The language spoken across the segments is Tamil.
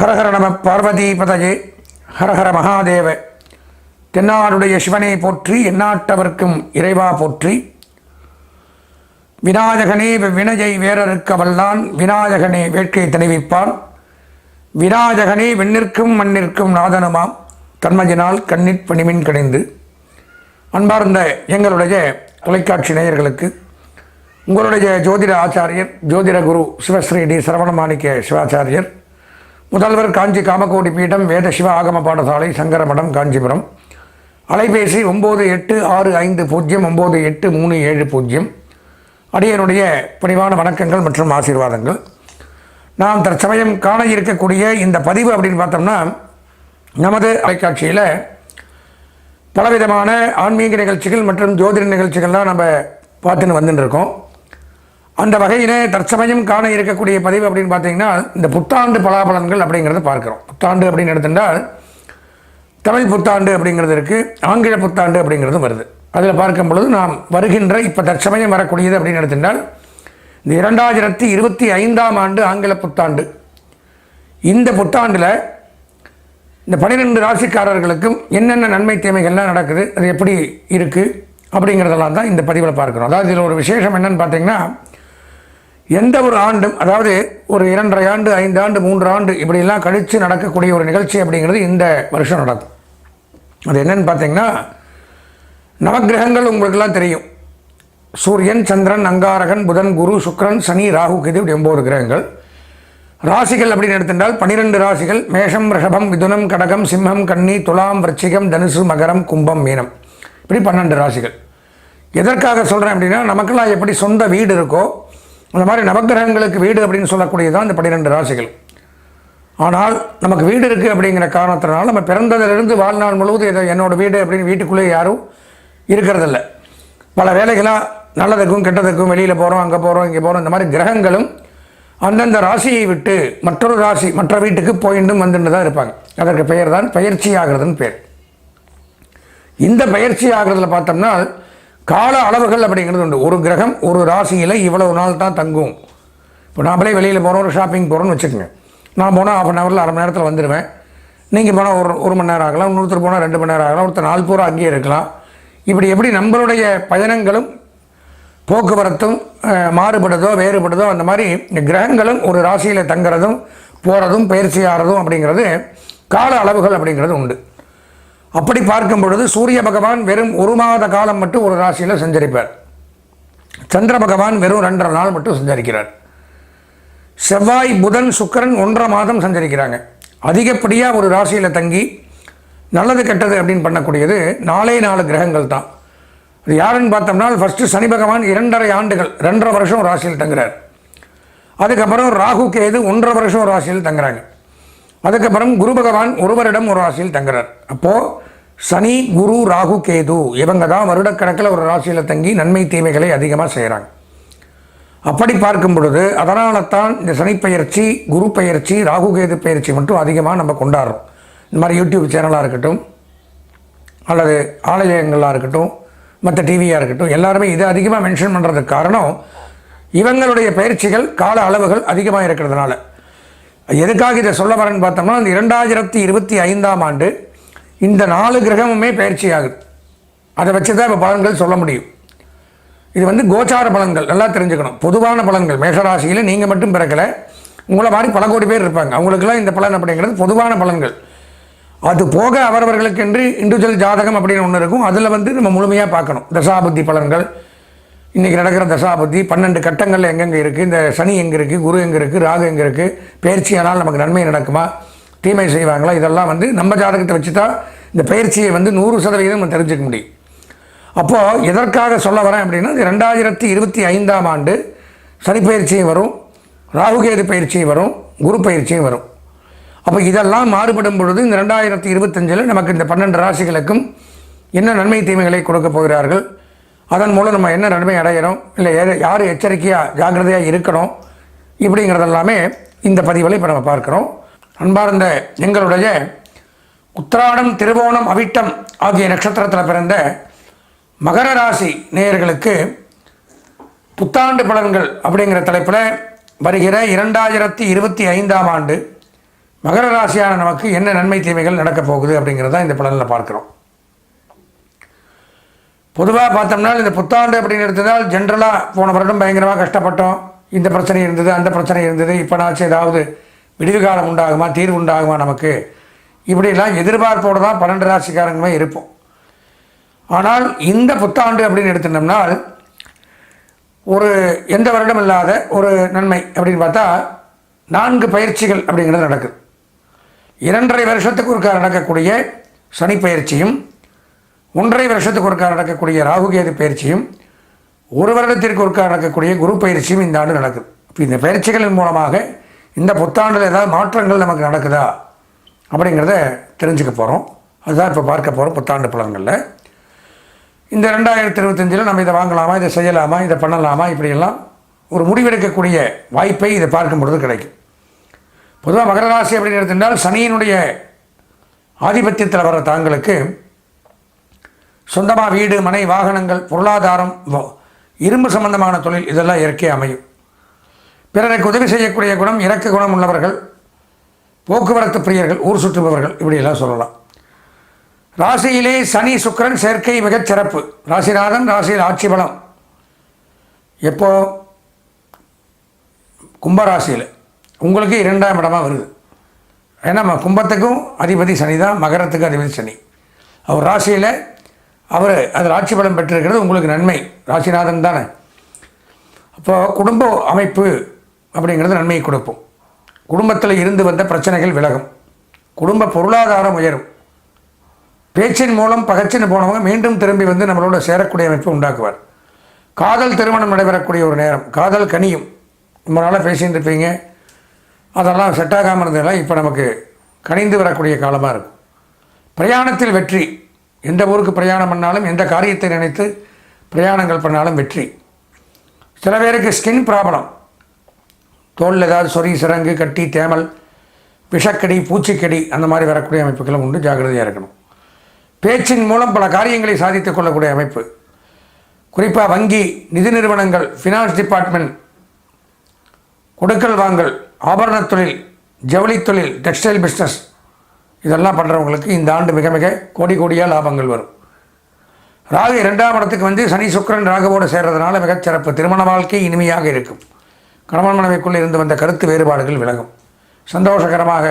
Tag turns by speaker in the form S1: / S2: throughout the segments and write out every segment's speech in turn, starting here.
S1: ஹரஹர நம பதகே ஹரஹர மகாதேவ தென்னாடுடைய சிவனை போற்றி எந்நாட்டவர்க்கும் இறைவா போற்றி விநாயகனே வினையை வேறறுக்க வல்லான் விநாயகனே வேட்கை தணிவிப்பான் விநாயகனே விண்ணிற்கும் மண்ணிற்கும் நாதனுமாம் தன்மையினால் கண்ணிற் பணிமின் கிடைந்து அன்பார்ந்த எங்களுடைய தொலைக்காட்சி நேயர்களுக்கு உங்களுடைய ஜோதிட ஆச்சாரியர் ஜோதிட குரு சிவஸ்ரீ டி சரவணமாணிக்க சிவாச்சாரியர் முதல்வர் காஞ்சி காமக்கோடி பீடம் வேத சிவ ஆகம பாடசாலை சங்கரமடம் காஞ்சிபுரம் அலைபேசி ஒம்பது எட்டு ஆறு ஐந்து பூஜ்ஜியம் ஒம்பது எட்டு மூணு ஏழு பூஜ்ஜியம் அடியனுடைய பணிவான வணக்கங்கள் மற்றும் ஆசீர்வாதங்கள் நாம் தற்சமயம் காண இருக்கக்கூடிய இந்த பதிவு அப்படின்னு பார்த்தோம்னா நமது அலைக்காட்சியில் பலவிதமான ஆன்மீக நிகழ்ச்சிகள் மற்றும் ஜோதிட நிகழ்ச்சிகள்லாம் நம்ம பார்த்துன்னு வந்துட்டுருக்கோம் அந்த வகையிலே தற்சமயம் காண இருக்கக்கூடிய பதிவு அப்படின்னு பார்த்தீங்கன்னா இந்த புத்தாண்டு பலாபலன்கள் அப்படிங்கிறத பார்க்குறோம் புத்தாண்டு அப்படின்னு எடுத்துட்டால் தமிழ் புத்தாண்டு அப்படிங்கிறது இருக்குது ஆங்கில புத்தாண்டு அப்படிங்கிறதும் வருது அதில் பார்க்கும் பொழுது நாம் வருகின்ற இப்போ தற்சமயம் வரக்கூடியது அப்படின்னு எடுத்துட்டால் இந்த இரண்டாயிரத்தி இருபத்தி ஐந்தாம் ஆண்டு ஆங்கில புத்தாண்டு இந்த புத்தாண்டில் இந்த பன்னிரெண்டு ராசிக்காரர்களுக்கும் என்னென்ன நன்மை தீமைகள்லாம் நடக்குது அது எப்படி இருக்குது அப்படிங்கிறதெல்லாம் தான் இந்த பதிவில் பார்க்குறோம் அதாவது இதில் ஒரு விசேஷம் என்னென்னு பார்த்தீங்கன்னா எந்த ஒரு ஆண்டும் அதாவது ஒரு இரண்டரை ஆண்டு ஐந்து ஆண்டு மூன்று ஆண்டு இப்படிலாம் கழித்து நடக்கக்கூடிய ஒரு நிகழ்ச்சி அப்படிங்கிறது இந்த வருஷம் நடக்கும் அது என்னென்னு பார்த்தீங்கன்னா நவகிரகங்கள் உங்களுக்கெல்லாம் தெரியும் சூரியன் சந்திரன் அங்காரகன் புதன் குரு சுக்ரன் சனி ராகு கேது இப்படி ஒம்பது கிரகங்கள் ராசிகள் அப்படின்னு எடுத்துட்டால் பனிரெண்டு ராசிகள் மேஷம் ரிஷபம் மிதுனம் கடகம் சிம்மம் கன்னி துலாம் விரச்சிகம் தனுசு மகரம் கும்பம் மீனம் இப்படி பன்னெண்டு ராசிகள் எதற்காக சொல்கிறேன் அப்படின்னா நமக்கெல்லாம் எப்படி சொந்த வீடு இருக்கோ அந்த மாதிரி நவகிரகங்களுக்கு வீடு அப்படின்னு சொல்லக்கூடியது தான் இந்த பன்னிரெண்டு ராசிகள் ஆனால் நமக்கு வீடு இருக்குது அப்படிங்கிற காரணத்தினால நம்ம பிறந்ததிலிருந்து வாழ்நாள் முழுவதும் இதை என்னோடய வீடு அப்படின்னு வீட்டுக்குள்ளேயே யாரும் இருக்கிறதில்ல பல வேலைகளாக நல்லதுக்கும் கெட்டதுக்கும் வெளியில் போகிறோம் அங்கே போகிறோம் இங்கே போகிறோம் இந்த மாதிரி கிரகங்களும் அந்தந்த ராசியை விட்டு மற்றொரு ராசி மற்ற வீட்டுக்கு போயிட்டும் வந்துட்டு தான் இருப்பாங்க அதற்கு பெயர் தான் பயிற்சி ஆகிறதுன்னு பேர் இந்த பயிற்சி ஆகிறதுல பார்த்தோம்னா கால அளவுகள் அப்படிங்கிறது உண்டு ஒரு கிரகம் ஒரு ராசியில் இவ்வளவு நாள் தான் தங்கும் இப்போ நாமளே வெளியில் போகிறோம் ஒரு ஷாப்பிங் போகிறோம்னு வச்சுக்கோங்க நான் போனால் ஆஃப் அன் ஹவரில் அரை மணி நேரத்தில் வந்துடுவேன் நீங்கள் போனால் ஒரு ஒரு மணி நேரம் ஆகலாம் இன்னொருத்தர் போனால் ரெண்டு மணி நேரம் ஆகலாம் ஒருத்தர் நாள் பூரா அங்கேயே இருக்கலாம் இப்படி எப்படி நம்மளுடைய பயணங்களும் போக்குவரத்தும் மாறுபடுதோ வேறுபடுதோ அந்த மாதிரி கிரகங்களும் ஒரு ராசியில் தங்கிறதும் போகிறதும் பயிற்சி ஆகிறதும் அப்படிங்கிறது கால அளவுகள் அப்படிங்கிறது உண்டு அப்படி பார்க்கும் பொழுது சூரிய பகவான் வெறும் ஒரு மாத காலம் மட்டும் ஒரு ராசியில் சஞ்சரிப்பார் சந்திர பகவான் வெறும் ரெண்டரை நாள் மட்டும் சஞ்சரிக்கிறார் செவ்வாய் புதன் சுக்கரன் ஒன்றரை மாதம் சஞ்சரிக்கிறாங்க அதிகப்படியாக ஒரு ராசியில் தங்கி நல்லது கெட்டது அப்படின்னு பண்ணக்கூடியது நாலே நாலு கிரகங்கள் தான் அது யாருன்னு பார்த்தோம்னா ஃபஸ்ட்டு சனி பகவான் இரண்டரை ஆண்டுகள் ரெண்டரை வருஷம் ராசியில் தங்குறார் அதுக்கப்புறம் ராகு கேது ஒன்றரை வருஷம் ராசியில் தங்குறாங்க அதுக்கப்புறம் குரு பகவான் ஒருவரிடம் ஒரு ராசியில் தங்குறார் அப்போது சனி குரு ராகு கேது இவங்க தான் வருடக்கணக்கில் ஒரு ராசியில் தங்கி நன்மை தீமைகளை அதிகமாக செய்கிறாங்க அப்படி பார்க்கும் பொழுது அதனால்தான் இந்த சனி பயிற்சி குரு பயிற்சி ராகு கேது பயிற்சி மட்டும் அதிகமாக நம்ம கொண்டாடுறோம் இந்த மாதிரி யூடியூப் சேனலாக இருக்கட்டும் அல்லது ஆலயங்களாக இருக்கட்டும் மற்ற டிவியாக இருக்கட்டும் எல்லாருமே இதை அதிகமாக மென்ஷன் பண்ணுறதுக்கு காரணம் இவங்களுடைய பயிற்சிகள் கால அளவுகள் அதிகமாக இருக்கிறதுனால எதுக்காக இதை சொல்ல வரேன்னு பார்த்தோம்னா இந்த இரண்டாயிரத்தி இருபத்தி ஐந்தாம் ஆண்டு இந்த நாலு கிரகமுமே பயிற்சி ஆகுது அதை வச்சு தான் இப்போ பலன்கள் சொல்ல முடியும் இது வந்து கோச்சார பலன்கள் நல்லா தெரிஞ்சுக்கணும் பொதுவான பலன்கள் மேஷராசியில் நீங்கள் மட்டும் பிறக்கலை உங்களை மாதிரி பல கோடி பேர் இருப்பாங்க அவங்களுக்கெல்லாம் இந்த பலன் அப்படிங்கிறது பொதுவான பலன்கள் அது போக அவரவர்களுக்கு என்று இண்டிவிஜுவல் ஜாதகம் அப்படின்னு ஒன்று இருக்கும் அதில் வந்து நம்ம முழுமையாக பார்க்கணும் தசாபுத்தி பலன்கள் இன்றைக்கி நடக்கிற தசாபுத்தி பன்னெண்டு கட்டங்களில் எங்கெங்கே இருக்குது இந்த சனி எங்கே இருக்குது குரு எங்கே இருக்குது ராகு எங்கே இருக்குது பயிற்சியானால் நமக்கு நன்மை நடக்குமா தீமை செய்வாங்களா இதெல்லாம் வந்து நம்ம ஜாதகத்தை வச்சு தான் இந்த பயிற்சியை வந்து நூறு சதவீதம் நம்ம தெரிஞ்சுக்க முடியும் அப்போது எதற்காக சொல்ல வரேன் அப்படின்னா ரெண்டாயிரத்தி இருபத்தி ஐந்தாம் ஆண்டு சனி பயிற்சியும் வரும் ராகுகேது பயிற்சியும் வரும் குரு பயிற்சியும் வரும் அப்போ இதெல்லாம் மாறுபடும் பொழுது இந்த ரெண்டாயிரத்தி இருபத்தஞ்சில் நமக்கு இந்த பன்னெண்டு ராசிகளுக்கும் என்ன நன்மை தீமைகளை கொடுக்க போகிறார்கள் அதன் மூலம் நம்ம என்ன நன்மை அடையிறோம் இல்லை யார் எச்சரிக்கையாக ஜாகிரதையாக இருக்கணும் இப்படிங்கிறதெல்லாமே இந்த பதிவில் இப்போ நம்ம பார்க்குறோம் அன்பார்ந்த எங்களுடைய உத்திராடம் திருவோணம் அவிட்டம் ஆகிய நட்சத்திரத்தில் பிறந்த மகர ராசி நேயர்களுக்கு புத்தாண்டு பலன்கள் அப்படிங்கிற தலைப்பில் வருகிற இரண்டாயிரத்தி இருபத்தி ஐந்தாம் ஆண்டு மகர ராசியான நமக்கு என்ன நன்மை தீமைகள் நடக்கப் போகுது அப்படிங்கிறத இந்த பலனில் பார்க்குறோம் பொதுவாக பார்த்தோம்னா இந்த புத்தாண்டு அப்படின்னு எடுத்ததால் ஜென்ரலாக போன வருடம் பயங்கரமாக கஷ்டப்பட்டோம் இந்த பிரச்சனை இருந்தது அந்த பிரச்சனை இருந்தது இப்போ நான் ஏதாவது விடிவு காலம் உண்டாகுமா தீர்வு உண்டாகுமா நமக்கு இப்படிலாம் எதிர்பார்ப்போடு தான் பன்னெண்டு ராசிக்காரங்களுமே இருப்போம் ஆனால் இந்த புத்தாண்டு அப்படின்னு எடுத்துட்டோம்னால் ஒரு எந்த வருடம் இல்லாத ஒரு நன்மை அப்படின்னு பார்த்தா நான்கு பயிற்சிகள் அப்படிங்கிறது நடக்குது இரண்டரை வருஷத்துக்கு ஒருக்கா நடக்கக்கூடிய சனி பயிற்சியும் ஒன்றரை வருஷத்துக்கு ஒருக்கா நடக்கக்கூடிய ராகுகேது பயிற்சியும் ஒரு வருடத்திற்கு ஒருக்கா நடக்கக்கூடிய குரு பயிற்சியும் இந்த ஆண்டு நடக்குது இப்போ இந்த பயிற்சிகளின் மூலமாக இந்த புத்தாண்டில் ஏதாவது மாற்றங்கள் நமக்கு நடக்குதா அப்படிங்கிறத தெரிஞ்சுக்க போகிறோம் அதுதான் இப்போ பார்க்க போகிறோம் புத்தாண்டு பலன்களில் இந்த ரெண்டாயிரத்தி இருபத்தஞ்சில் நம்ம இதை வாங்கலாமா இதை செய்யலாமா இதை பண்ணலாமா இப்படியெல்லாம் ஒரு முடிவெடுக்கக்கூடிய வாய்ப்பை இதை பார்க்கும் பொழுது கிடைக்கும் பொதுவாக மகர ராசி அப்படின்னு எடுத்திருந்தால் சனியினுடைய ஆதிபத்தியத்தில் வர தாங்களுக்கு சொந்தமாக வீடு மனை வாகனங்கள் பொருளாதாரம் இரும்பு சம்பந்தமான தொழில் இதெல்லாம் இயற்கையாக அமையும் பிறருக்கு உதவி செய்யக்கூடிய குணம் இறக்க குணம் உள்ளவர்கள் போக்குவரத்து பிரியர்கள் ஊர் சுற்றுபவர்கள் இப்படியெல்லாம் சொல்லலாம் ராசியிலே சனி சுக்கரன் சேர்க்கை மிகச் சிறப்பு ராசிநாதன் ராசியில் ஆட்சி பலம் எப்போ கும்பராசியில் உங்களுக்கு இரண்டாம் இடமாக வருது ஏன்னா கும்பத்துக்கும் அதிபதி சனி தான் மகரத்துக்கும் அதிபதி சனி அவர் ராசியில் அவர் அதில் ஆட்சி பலம் பெற்றிருக்கிறது உங்களுக்கு நன்மை ராசிநாதன் தானே அப்போது குடும்ப அமைப்பு அப்படிங்கிறது நன்மையை கொடுப்போம் குடும்பத்தில் இருந்து வந்த பிரச்சனைகள் விலகும் குடும்ப பொருளாதாரம் உயரும் பேச்சின் மூலம் பகச்சின்னு போனவங்க மீண்டும் திரும்பி வந்து நம்மளோட சேரக்கூடிய அமைப்பு உண்டாக்குவார் காதல் திருமணம் நடைபெறக்கூடிய ஒரு நேரம் காதல் கனியும் ரொம்ப நாளாக பேசிகிட்டு இருப்பீங்க அதெல்லாம் செட் ஆகாமல் இருந்ததெல்லாம் இப்போ நமக்கு கனிந்து வரக்கூடிய காலமாக இருக்கும் பிரயாணத்தில் வெற்றி எந்த ஊருக்கு பிரயாணம் பண்ணாலும் எந்த காரியத்தை நினைத்து பிரயாணங்கள் பண்ணாலும் வெற்றி சில பேருக்கு ஸ்கின் ப்ராப்ளம் தோல் ஏதாவது சொறி சிறங்கு கட்டி தேமல் விஷக்கடி பூச்சிக்கடி அந்த மாதிரி வரக்கூடிய அமைப்புகளும் உண்டு ஜாகிரதையாக இருக்கணும் பேச்சின் மூலம் பல காரியங்களை சாதித்து கொள்ளக்கூடிய அமைப்பு குறிப்பாக வங்கி நிதி நிறுவனங்கள் ஃபினான்ஸ் டிபார்ட்மெண்ட் கொடுக்கல் வாங்கல் ஆபரண தொழில் ஜவுளி தொழில் டெக்ஸ்டைல் பிஸ்னஸ் இதெல்லாம் பண்ணுறவங்களுக்கு இந்த ஆண்டு மிக மிக கோடி கோடியாக லாபங்கள் வரும் ராகு இரண்டாம் இடத்துக்கு வந்து சனி சுக்கரன் ராகுவோடு சேர்றதுனால மிகச்சிறப்பு திருமண வாழ்க்கை இனிமையாக இருக்கும் கணவன் மனைவிக்குள் இருந்து வந்த கருத்து வேறுபாடுகள் விலகும் சந்தோஷகரமாக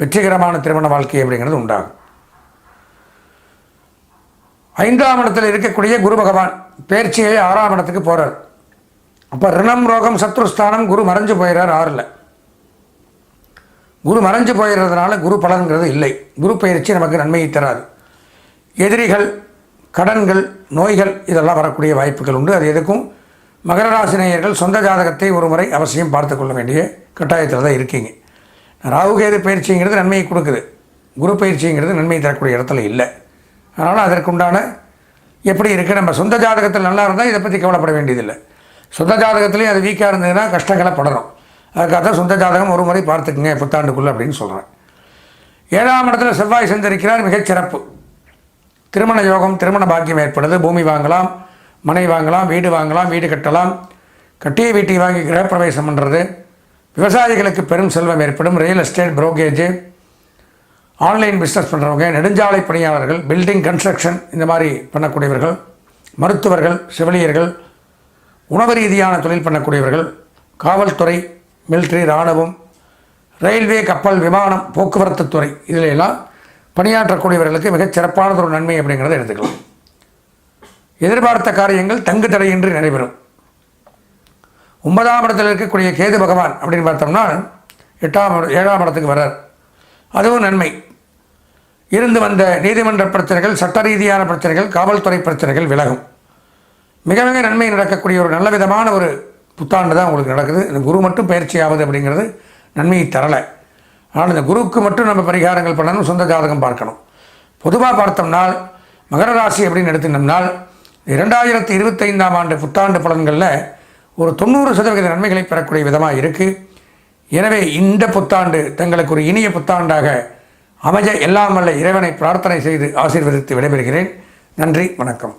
S1: வெற்றிகரமான திருமண வாழ்க்கை அப்படிங்கிறது உண்டாகும் ஐந்தாம் இடத்தில் இருக்கக்கூடிய குரு பகவான் பேர்ச்சியை ஆறாம் இடத்துக்கு போகிறார் அப்போ ரிணம் ரோகம் சத்ருஸ்தானம் குரு மறைஞ்சு போயிடுறார் ஆறில் குரு மறைஞ்சு போயிடுறதுனால குரு பலன்கிறது இல்லை குரு பயிற்சி நமக்கு நன்மையை தராது எதிரிகள் கடன்கள் நோய்கள் இதெல்லாம் வரக்கூடிய வாய்ப்புகள் உண்டு அது எதுக்கும் மகர ராசினேயர்கள் சொந்த ஜாதகத்தை ஒரு முறை அவசியம் பார்த்துக்கொள்ள வேண்டிய கட்டாயத்தில் தான் இருக்கீங்க ராகுகேது பயிற்சிங்கிறது நன்மையை கொடுக்குது குரு பயிற்சிங்கிறது நன்மையை தரக்கூடிய இடத்துல இல்லை அதனால் அதற்குண்டான எப்படி இருக்குது நம்ம சொந்த ஜாதகத்தில் நல்லா இருந்தால் இதை பற்றி கவலைப்பட வேண்டியதில்லை சொந்த ஜாதகத்துலேயும் அது வீக்காக இருந்ததுன்னா கஷ்டங்களை படணும் அதுக்காக தான் சொந்த ஜாதகம் ஒரு முறை பார்த்துக்குங்க புத்தாண்டுக்குள்ளே அப்படின்னு சொல்கிறேன் ஏழாம் இடத்துல செவ்வாய் செஞ்சிருக்கிறார் மிகச்சிறப்பு திருமண யோகம் திருமண பாக்கியம் ஏற்படுது பூமி வாங்கலாம் மனை வாங்கலாம் வீடு வாங்கலாம் வீடு கட்டலாம் கட்டிய வீட்டை வாங்கி கிரகப்பிரவேசம் பண்ணுறது விவசாயிகளுக்கு பெரும் செல்வம் ஏற்படும் real estate brokerage online business பண்ணுறவங்க நெடுஞ்சாலை பணியாளர்கள் பில்டிங் கன்ஸ்ட்ரக்ஷன் இந்த மாதிரி பண்ணக்கூடியவர்கள் மருத்துவர்கள் செவிலியர்கள் உணவு ரீதியான தொழில் பண்ணக்கூடியவர்கள் காவல்துறை மிலிட்ரி இராணுவம் ரயில்வே கப்பல் விமானம் போக்குவரத்து துறை இதிலெல்லாம் பணியாற்றக்கூடியவர்களுக்கு மிகச் சிறப்பானதொரு நன்மை அப்படிங்கிறத எடுத்துக்கலாம் எதிர்பார்த்த காரியங்கள் தங்கு தடையின்றி நடைபெறும் ஒன்பதாம் இடத்தில் இருக்கக்கூடிய கேது பகவான் அப்படின்னு பார்த்தோம்னா எட்டாம் ஏழாம் இடத்துக்கு வர்றார் அதுவும் நன்மை இருந்து வந்த நீதிமன்ற பிரச்சனைகள் சட்ட ரீதியான பிரச்சனைகள் காவல்துறை பிரச்சனைகள் விலகும் மிக மிக நன்மை நடக்கக்கூடிய ஒரு நல்ல விதமான ஒரு புத்தாண்டு தான் உங்களுக்கு நடக்குது இந்த குரு மட்டும் பயிற்சி ஆகுது அப்படிங்கிறது நன்மையை தரலை ஆனால் இந்த குருவுக்கு மட்டும் நம்ம பரிகாரங்கள் பண்ணணும் சொந்த ஜாதகம் பார்க்கணும் பொதுவாக பார்த்தோம்னால் மகர ராசி அப்படின்னு எடுத்துனோம்னால் இரண்டாயிரத்தி இருபத்தைந்தாம் ஆண்டு புத்தாண்டு பலன்களில் ஒரு தொண்ணூறு சதவிகித நன்மைகளை பெறக்கூடிய விதமாக இருக்குது எனவே இந்த புத்தாண்டு தங்களுக்கு ஒரு இனிய புத்தாண்டாக அமைய எல்லாம் வல்ல இறைவனை பிரார்த்தனை செய்து ஆசீர்வதித்து விடைபெறுகிறேன் நன்றி வணக்கம்